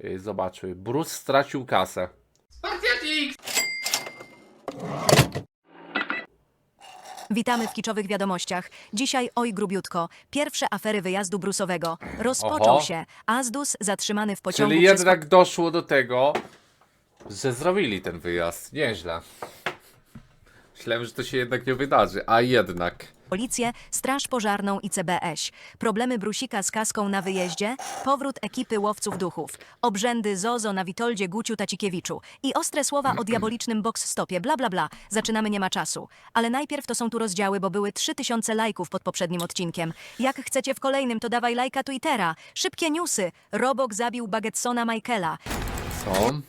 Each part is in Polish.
Yy, Zobaczymy. Bruce stracił kasę. Witamy w kiczowych wiadomościach. Dzisiaj oj grubiutko. Pierwsze afery wyjazdu brusowego. Rozpoczął Oho. się. Azdus zatrzymany w pociągu Czyli przez jednak doszło do tego, że zrobili ten wyjazd. Nieźle. Myślałem, że to się jednak nie wydarzy, a jednak. Policję, straż pożarną i CBŚ. Problemy Brusika z kaską na wyjeździe, powrót ekipy łowców duchów, obrzędy Zozo na Witoldzie Guciu Tacikiewiczu i ostre słowa o diabolicznym box stopie, bla bla bla. Zaczynamy, nie ma czasu. Ale najpierw to są tu rozdziały, bo były 3000 lajków pod poprzednim odcinkiem. Jak chcecie w kolejnym, to dawaj lajka Twittera. Szybkie newsy. Robok zabił Bagetsona Michaela. Co?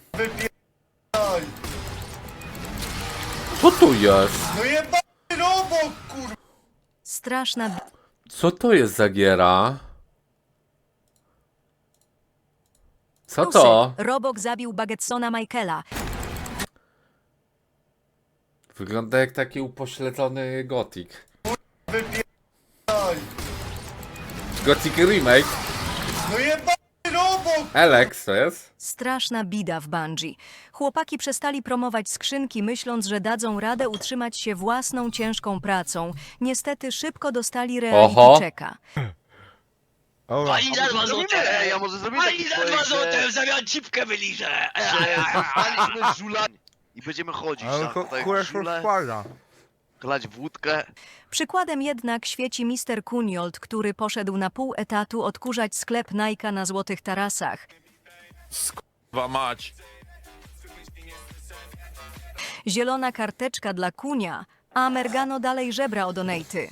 Co tu jest? No jebany robot, kurwa! Straszna Co to jest za giera? Co to? Robok zabił Bagetsona Michaela. Wygląda jak taki upośledzony Gothic. Daj. Gothic Remake? No! Alex to jest? Straszna bida w Bungie. Chłopaki przestali promować skrzynki, myśląc, że dadzą radę utrzymać się własną ciężką pracą. Niestety szybko dostali reality Oho. checka. Pani za dwa złote! Ej, ja może zrobimy Pani taki za projekt, dwa że- złote! W zamian cipkę wyliżę! Paliśmy żula i będziemy chodzić Ale to tutaj kurwa składa. Chlać wódkę. Przykładem jednak świeci Mr. Kuniold, który poszedł na pół etatu odkurzać sklep Nike na Złotych Tarasach. Dwa mać. Zielona karteczka dla Kunia, a Mergano dalej żebra o donaty.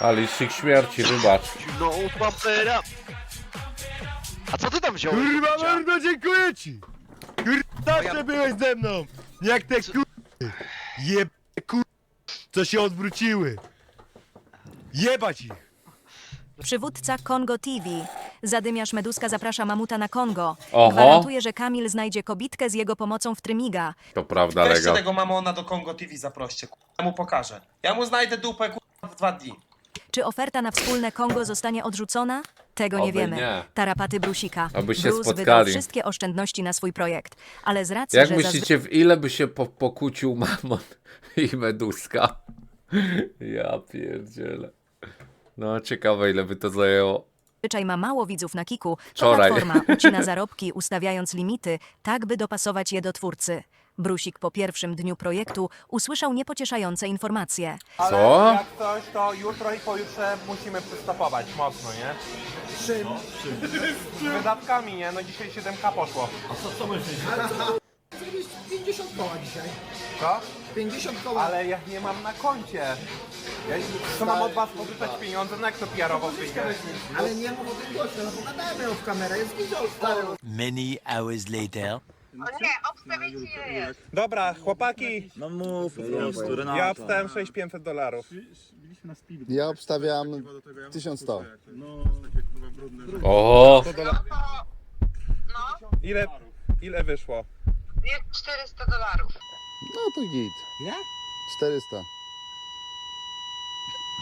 Ale licznik śmierci, wybacz. No, papera! A co ty tam wziąłeś? Kurwa Kurwa, mordo, dziękuję ci! Kurwa, zawsze byłeś ze mną! Jak te kurwy! Jeb... kur... co się odwróciły! Jebać ich! Przywódca Kongo TV. Zadymiarz Meduska zaprasza mamuta na Kongo. Oho. Gwarantuje, że Kamil znajdzie kobitkę z jego pomocą w Trymiga. To prawda, Weźcie Lega. tego mamona do Kongo TV zaproście, kurwa. Ja mu pokażę. Ja mu znajdę dupę, kurwa, w dwa dni. Czy oferta na wspólne Kongo zostanie odrzucona? Tego nie Oby wiemy. nie. Tarapaty Brusika. Aby się Bruce wydał spotkali. wszystkie oszczędności na swój projekt. Ale z racji, Jak że myślicie, w ile by się po pokłócił Mamon i Meduska? Ja pierdzielę. No, ciekawe ile by to zajęło. zazwyczaj ma mało widzów na Kiku, to Wczoraj. platforma ucina zarobki, ustawiając limity, tak by dopasować je do twórcy. Brusik po pierwszym dniu projektu usłyszał niepocieszające informacje. Co? Jak coś, to jutro i pojutrze musimy przystopować mocno, nie? Czym? Z wydatkami, nie? No dzisiaj 7k poszło. 50 koła dzisiaj. Co? 50 koła. Ale ja nie mam na koncie. Ja co mam od was pożyczać pieniądze, no jak to PR-owo wyjdzie? Ale nie mów o tym głośno, no pogadajmy ją w kamerę, jest widział stary. Many hours later. Dobra, chłopaki, No mów, ja obstałem 6500 dolarów. Ja obstawiam 1100. Oho! Ile, ile wyszło? 400 dolarów. No to git. Jak? 400.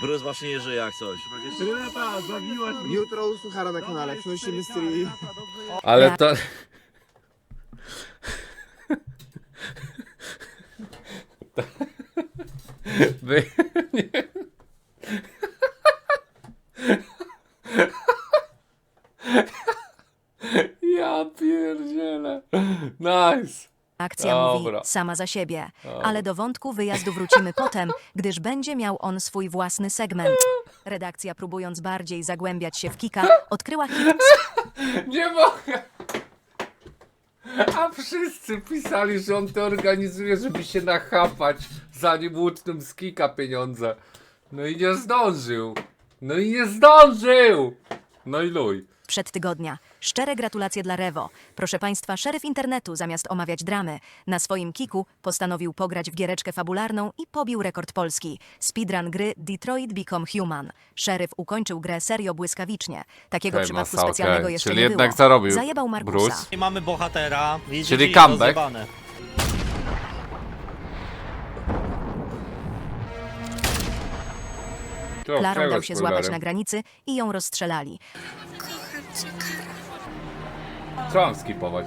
Bruce właśnie nie żyje jak coś. Jutro usłuchara na kanale, przynosi mystery. Ale to... Wy... nie. Ja pierdzielę. Nice. Akcja Dobra. mówi sama za siebie. Ale do wątku wyjazdu wrócimy potem, gdyż będzie miał on swój własny segment. Redakcja, próbując bardziej zagłębiać się w Kika, odkryła hit Nie mogę. A wszyscy pisali, że on to organizuje, żeby się nachapać, zanim łutnym z kika pieniądze. No i nie zdążył. No i nie zdążył. No i luj. Sprzed tygodnia. Szczere gratulacje dla Rewo. Proszę Państwa, szeryf internetu zamiast omawiać dramy, na swoim kiku postanowił pograć w giereczkę fabularną i pobił rekord Polski. Speedrun gry Detroit Become Human. Szeryf ukończył grę serio błyskawicznie. Takiego Okej, przypadku masa, specjalnego okej. jeszcze Czyli nie jednak było. zarobił Zajebał Markusa. Bruce. I mamy bohatera. Widzicie, Czyli comeback. rozjebane. Klarą dał się złapać na granicy i ją rozstrzelali. Co mam skipować?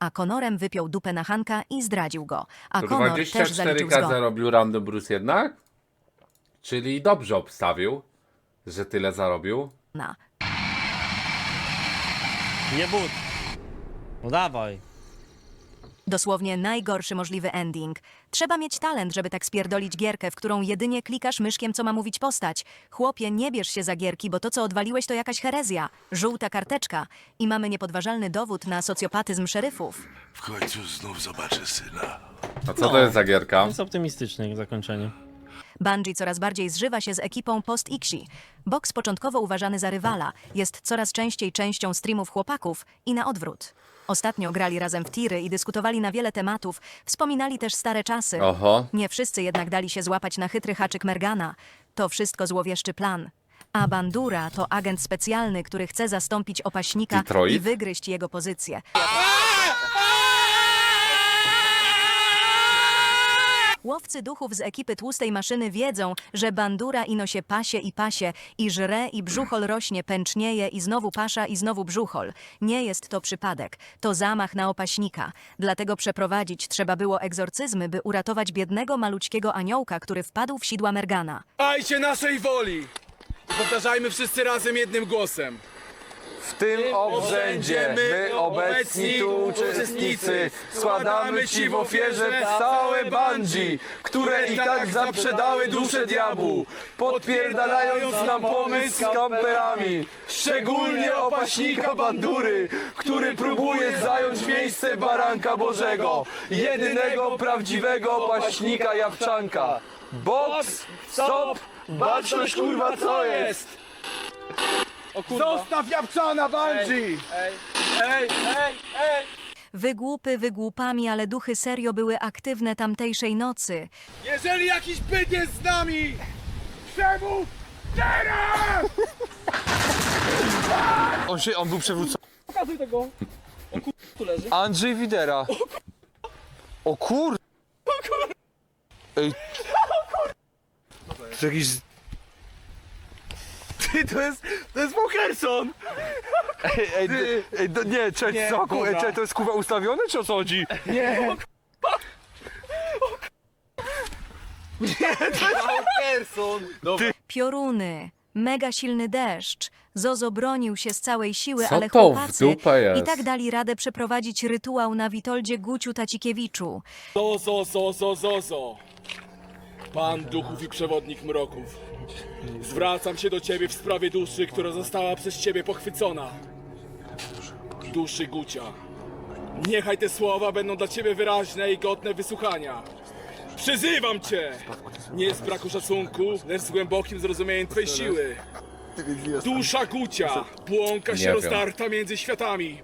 A Conorem wypiął dupę na Hanka i zdradził go. A To Conor też zaliczył 24k zgon. zarobił Random Bruce jednak? Czyli dobrze obstawił, że tyle zarobił. Nie but. No dawaj. Dosłownie najgorszy możliwy ending. Trzeba mieć talent, żeby tak spierdolić gierkę, w którą jedynie klikasz myszkiem, co ma mówić postać. Chłopie, nie bierz się za gierki, bo to, co odwaliłeś, to jakaś herezja. Żółta karteczka. I mamy niepodważalny dowód na socjopatyzm szeryfów. W końcu znów zobaczę syna. A co to jest za gierka? Jest optymistyczne zakończenie. Bungie coraz bardziej zżywa się z ekipą Post-Ixi. Box początkowo uważany za rywala, jest coraz częściej częścią streamów chłopaków i na odwrót. Ostatnio grali razem w tiry i dyskutowali na wiele tematów, wspominali też stare czasy. Oho. Nie wszyscy jednak dali się złapać na chytry haczyk Mergana. To wszystko złowieszczy plan. A Bandura to agent specjalny, który chce zastąpić opaśnika Detroit? i wygryźć jego pozycję. Łowcy duchów z ekipy Tłustej Maszyny wiedzą, że bandura ino się pasie i pasie, i żre i brzuchol rośnie, pęcznieje i znowu pasza i znowu brzuchol. Nie jest to przypadek, to zamach na opaśnika. Dlatego przeprowadzić trzeba było egzorcyzmy, by uratować biednego malućkiego aniołka, który wpadł w sidła Mergana. Dajcie naszej woli! Powtarzajmy wszyscy razem jednym głosem. W tym obrzędzie my obecni tu uczestnicy składamy Ci w ofierze całe bandzi, które i tak zaprzedały duszę diabłu, podpierdalając nam pomysł z kamperami. Szczególnie opaśnika bandury, który próbuje zająć miejsce baranka Bożego, jedynego prawdziwego opaśnika jawczanka. Box, stop, baczność kurwa co jest? Zostaw Jabłczana, Bungie! Wygłupy wygłupami, ale duchy serio były aktywne tamtejszej nocy. Jeżeli jakiś byt jest z nami, przemów teraz! On się, on był przewrócony. Pokazuj tego. O kur... tu leży. Andrzej Widera. O kur... O kur... Ej. To jakiś... Ty, to jest... To jest Walkerson! Ej, ej, ej do, nie, cześć, nie, co, ku, ej, cześć, to jest kurwa ustawione, czy o co chodzi? Nie! Pioruny, mega silny deszcz. Zozo bronił się z całej siły, Co ale to w chłopacy dupę jest? i tak dali radę przeprowadzić rytuał na Witoldzie Guciu Tacikiewiczu. Zozo, zozo, zozo. Pan duchów i przewodnik mroków. Zwracam się do ciebie w sprawie duszy, która została przez ciebie pochwycona. Duszy Gucia. Niechaj te słowa będą dla ciebie wyraźne i godne wysłuchania. Przyzywam cię! Nie z braku szacunku, lecz z głębokim zrozumieniem twej siły. Dusza Gucia błąka Nie się wiem. rozdarta między światami.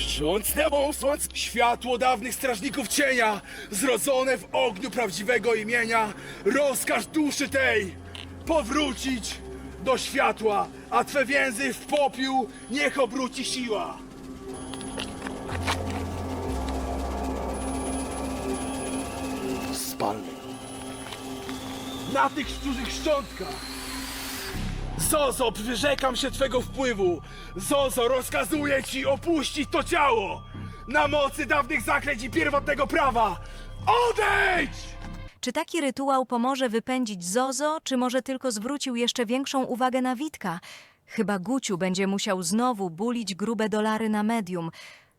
Szczątnęło słońce światło dawnych strażników cienia, zrodzone w ogniu prawdziwego imienia, rozkaż duszy tej powrócić do światła, a twe więzy w popiół niech obróci siła. Spal. Na tych szczurzych szczątkach. Zozo, przyrzekam się twego wpływu! Zozo, rozkazuję ci opuścić to ciało! Na mocy dawnych zaklęć i pierwotnego prawa! Odejdź! Czy taki rytuał pomoże wypędzić Zozo, czy może tylko zwrócił jeszcze większą uwagę na Witka? Chyba Guciu będzie musiał znowu bulić grube dolary na medium.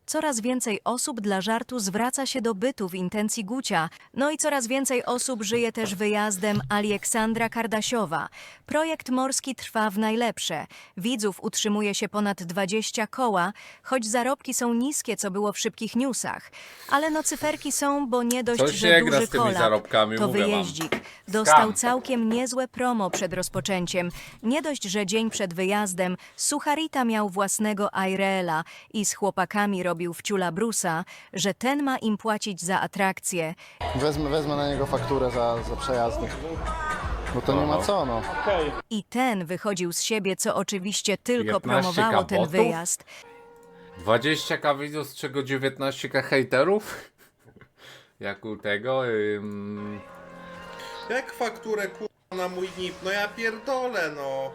Coraz więcej osób dla żartu zwraca się do bytu w intencji Gucia. No i coraz więcej osób żyje też wyjazdem Aleksandra Kardasiowa. Projekt morski trwa w najlepsze. Widzów utrzymuje się ponad 20 koła, choć zarobki są niskie, co było w szybkich newsach. Ale no cyferki są, bo nie dość, Coś że nie gra duży z tymi kolab, zarobkami, to mówię wam. wyjeździk. Dostał Skam. całkiem niezłe promo przed rozpoczęciem. Nie dość, że dzień przed wyjazdem Sucharita miał własnego Irela i z chłopakami robił wciula Brusa, że ten ma im płacić za atrakcję. Wezmę, wezmę na niego fakturę za, za przejazdy. Bo to nie ma co, no. I ten wychodził z siebie, co oczywiście tylko 15 promowało ten kabotów? wyjazd. 20k widzów, z czego 19k hejterów? Jak u tego... Ym... Jak fakturę ku... na mój nip, no ja pierdolę, no.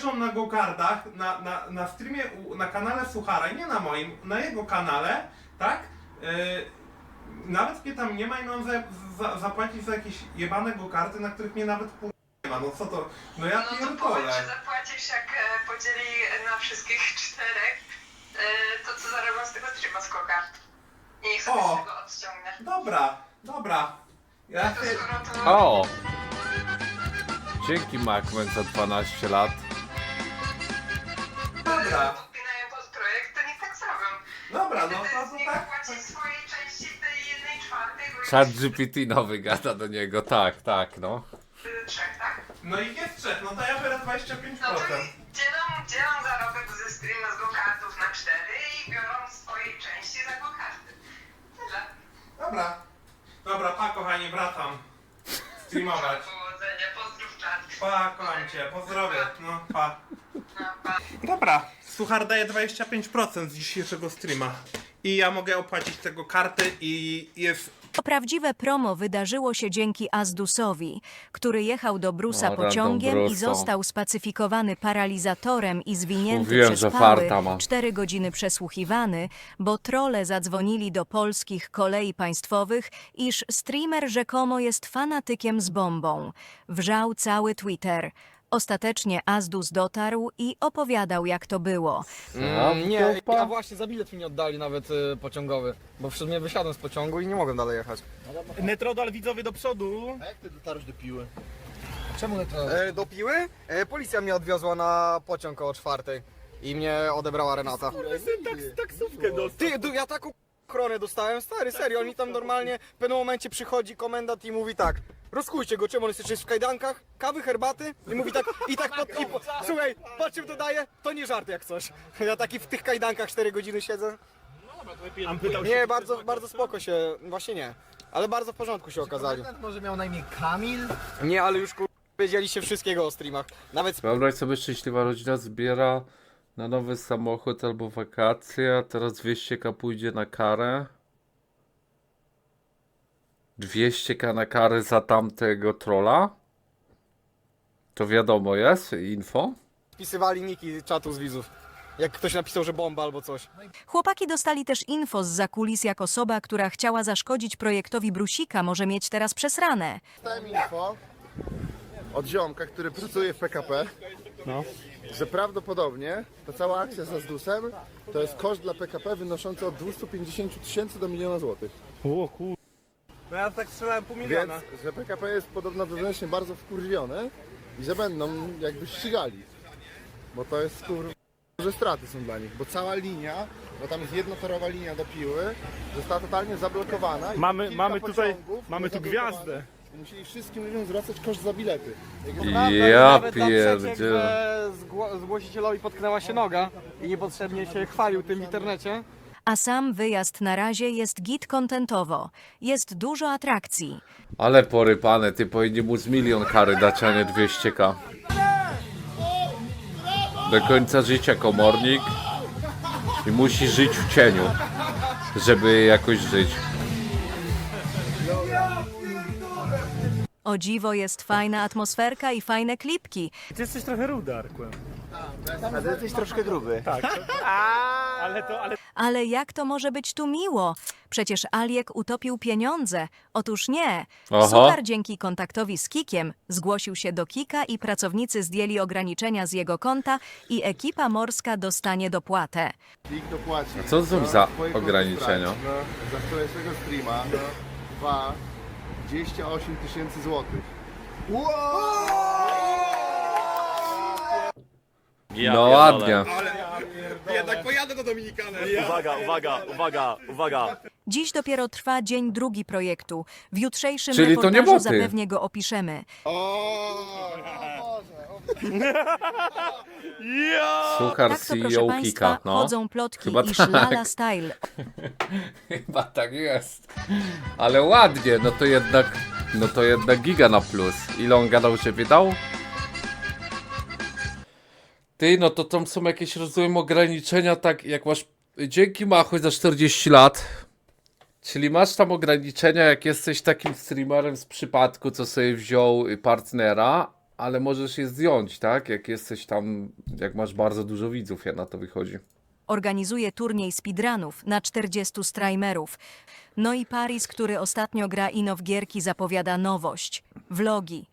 Zresztą na go-kardach, na, na, na streamie, u- na kanale Suchara, nie na moim, na jego kanale, tak? Yy, nawet mnie tam nie ma i mam za, za, zapłacić za jakieś jebane go-karty, na których mnie nawet pół nie ma, no co to, no ja No to powiedz, pierdolę. że zapłacisz jak e, podzieli na wszystkich czterech, e, to co zarobią z tego streama skoka. I niech sobie O! z tego odciągnę. Dobra, dobra. Ja To się... skoro to... O! Dzięki Macman za 12 lat. Dobra, Podpinają pod projekt, to niech tak zrobią. dobra, no Wtedy to, to tak. płaci swojej części tej jednej czwartej, bo Chat jest GPT nowy gada do niego, tak, tak, no. y, trzech, tak? No i jest trzech, no to ja biorę 25%. No to dzielą, dzielą zarobek ze streama z go-kartów na cztery i biorą swojej części za go-karty. Tyle. Dobra. Dobra, pa kochanie, wracam. Streamować. Pa, cię, pozdrowie. No, pa. Dobra, Suchar daje 25% z dzisiejszego streama. I ja mogę opłacić tego karty i jest... Prawdziwe promo wydarzyło się dzięki Azdusowi, który jechał do Brusa O, random pociągiem i Bruso. został spacyfikowany paralizatorem i zwinięty Mówiłem, przez pały, farta ma. 4 godziny przesłuchiwany, bo trole zadzwonili do polskich kolei państwowych, iż streamer rzekomo jest fanatykiem z bombą. Wrzał cały Twitter. Ostatecznie Azdus dotarł i opowiadał, jak to było. Mm, nie, Dupa. ja właśnie za bilet mi nie oddali nawet y, pociągowy, bo przed mnie wysiadłem z pociągu i nie mogłem dalej jechać. Netrodal widzowie do przodu. A jak ty dotarłeś do piły? E, do Piły? E, policja mnie odwiozła na pociąg około czwartej i mnie odebrała Renata. Taksówkę do... Ty, du, ja taką ochronę dostałem, stary, serio, oni tam normalnie w pewnym momencie przychodzi komendant i mówi tak Rozkujcie go, czemu on jest jeszcze w kajdankach, kawy, herbaty i mówi tak, i tak pod, i po, słuchaj, patrz czym to daje, to nie żart jak coś. Ja taki w tych kajdankach 4 godziny siedzę. Nie, bardzo, bardzo spoko się, właśnie nie, ale bardzo w porządku się okazali. Może miał na imię Kamil? Nie, ale już kur... wiedzieliście wszystkiego o streamach. Nawet Wyobraź sobie, szczęśliwa rodzina zbiera na nowy samochód albo wakacje, a teraz 200k pójdzie na karę. 200k na karę za tamtego trolla? To wiadomo jest, info. spisywali niki czatu z widzów. Jak ktoś napisał, że bomba albo coś. Chłopaki dostali też info z zakulis, jak osoba, która chciała zaszkodzić projektowi Brusika, może mieć teraz przesrane. Dostałem info od ziomka, który pracuje w PKP, że prawdopodobnie ta cała akcja z Azdusem to jest koszt dla PKP wynoszący od 250 tysięcy do miliona złotych. No ja tak strzelałem pół Więc, miliona. że PKP jest podobno wewnętrznie bardzo wkurwione i że będą jakby ścigali. Bo to jest kur... duże straty są dla nich, bo cała linia, bo tam jest jednotorowa linia do Piły, została totalnie zablokowana. i Mamy- kilka mamy tutaj- pociągów mamy tu zablokowanych. gwiazdę. I Musieli wszystkim ludziom zwracać koszt za bilety. Jak jest Ja pierdzielę. że zgło- zgłosicielowi potknęła się noga i niepotrzebnie się chwalił tym w internecie. A sam wyjazd na razie jest git kontentowo. Jest dużo atrakcji. Ale porypane, ty powinien mu z milion kary dać, a nie 200k. Do końca życia komornik i musi żyć w cieniu, żeby jakoś żyć. O dziwo jest fajna atmosferka i fajne klipki. Ty jesteś trochę rudy, Arkłem. A ty jesteś troszkę gruby. Ale to, ale Ale jak to może być tu miło? Przecież Aliek utopił pieniądze. Otóż nie. Aha. Suchar dzięki kontaktowi z Kikiem zgłosił się do Kika i pracownicy zdjęli ograniczenia z jego konta i ekipa morska dostanie dopłatę. Klik dopłaci. A co za Twoje konto ograniczenia? straci, no, Za wczorajszego streama. Dwa. 28 tysięcy złotych. Ja No pierdolę. ładnie. jednak pojadę do Dominikany. Uwaga, uwaga, uwaga, uwaga. Dziś dopiero trwa dzień drugi projektu. W jutrzejszym Czyli to nie reportażu boty. zapewnie go opiszemy. O, Suchar Tak to, proszę CEO Państwa, Kika, no. chodzą plotki, Chyba iż tak. Lala Style Chyba tak jest. Ale ładnie, no to jednak, no to jednak giga na plus. Ile on gadał, że wydał? Ty, no to tam są jakieś, rozumiem, ograniczenia, tak jak masz, dzięki Machu za 40 lat, czyli masz tam ograniczenia, jak jesteś takim streamerem z przypadku, co sobie wziął y, partnera, ale możesz je zdjąć, tak? Jak jesteś tam, jak masz bardzo dużo widzów, jak na to wychodzi. Organizuje turniej speedrunów na 40 streamerów. No i Paris, który ostatnio gra ino w gierki, zapowiada nowość. Vlogi.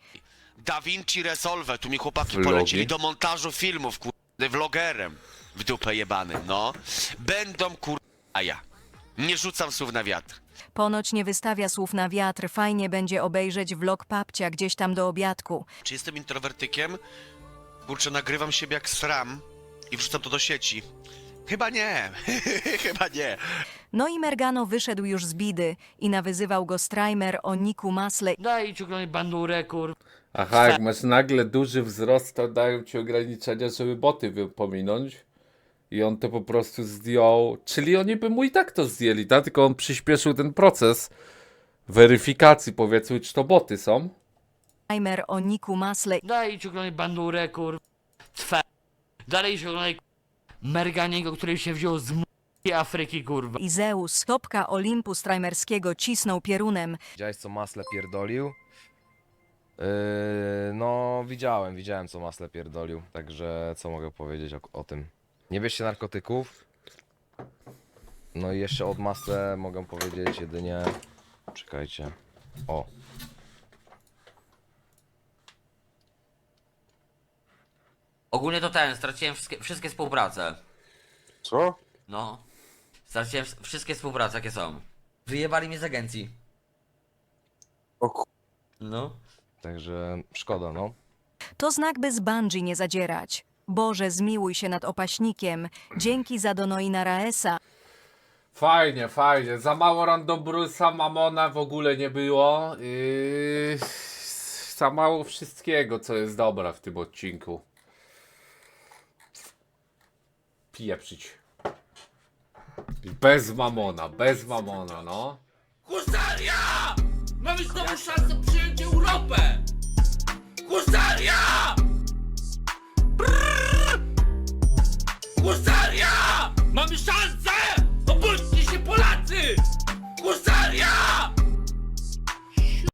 Da Vinci Resolve, tu mi chłopaki Vlogi? polecili do montażu filmów, kurde, vlogerem. W dupę jebanym, no. Będą kur... a ja. Nie rzucam słów na wiatr. Ponoć nie wystawia słów na wiatr, fajnie będzie obejrzeć vlog papcia gdzieś tam do obiadku. Czy jestem introwertykiem? Kurczę, nagrywam siebie jak sram i wrzucam to do sieci. Chyba nie, chyba nie. No i Mergano wyszedł już z bidy i nawyzywał go streamer o Niku Masle Daj ciągnąć bandurę, kur... Aha, jak masz nagle duży wzrost, to dają ci ograniczenia, żeby boty pominąć. I on to po prostu zdjął. Czyli oni by mu i tak to zdjęli, tak? Tylko on przyspieszył ten proces weryfikacji, powiedzmy, czy to boty są. streamer o Niku Masle Daj ciągnąć bandurę, kur... Twe... Dalej ciągnąć Merganiego, który się wziął z m***i Afryki, kurwa. i Zeus, topka Olimpu cisnął piorunem. Widziałeś co Masle pierdolił? Yy, no widziałem, widziałem co Masle pierdolił, także co mogę powiedzieć o, o tym? Nie bierzcie narkotyków. No i jeszcze od Masle mogę powiedzieć jedynie... Czekajcie. O. Ogólnie to ten, straciłem wszystkie, wszystkie współprace. Co? No. Straciłem wszystkie współprace, jakie są. Wyjebali mnie z agencji. O ku- No. Także szkoda, no. To znak, by z Bungie nie zadzierać. Boże, zmiłuj się nad opaśnikiem. Dzięki za Donoina Raesa. Fajnie, fajnie. Za mało Random Bruce'a, Mamona w ogóle nie było. Yy, za mało wszystkiego, co jest dobre w tym odcinku. Pieprzyć. Bez Mamona, bez Mamona, no. Husaria! Mamy znowu szansę przyjąć Europę! Husaria! Brrr! Husaria! Mamy szansę! Obudźcie się Polacy! Husaria!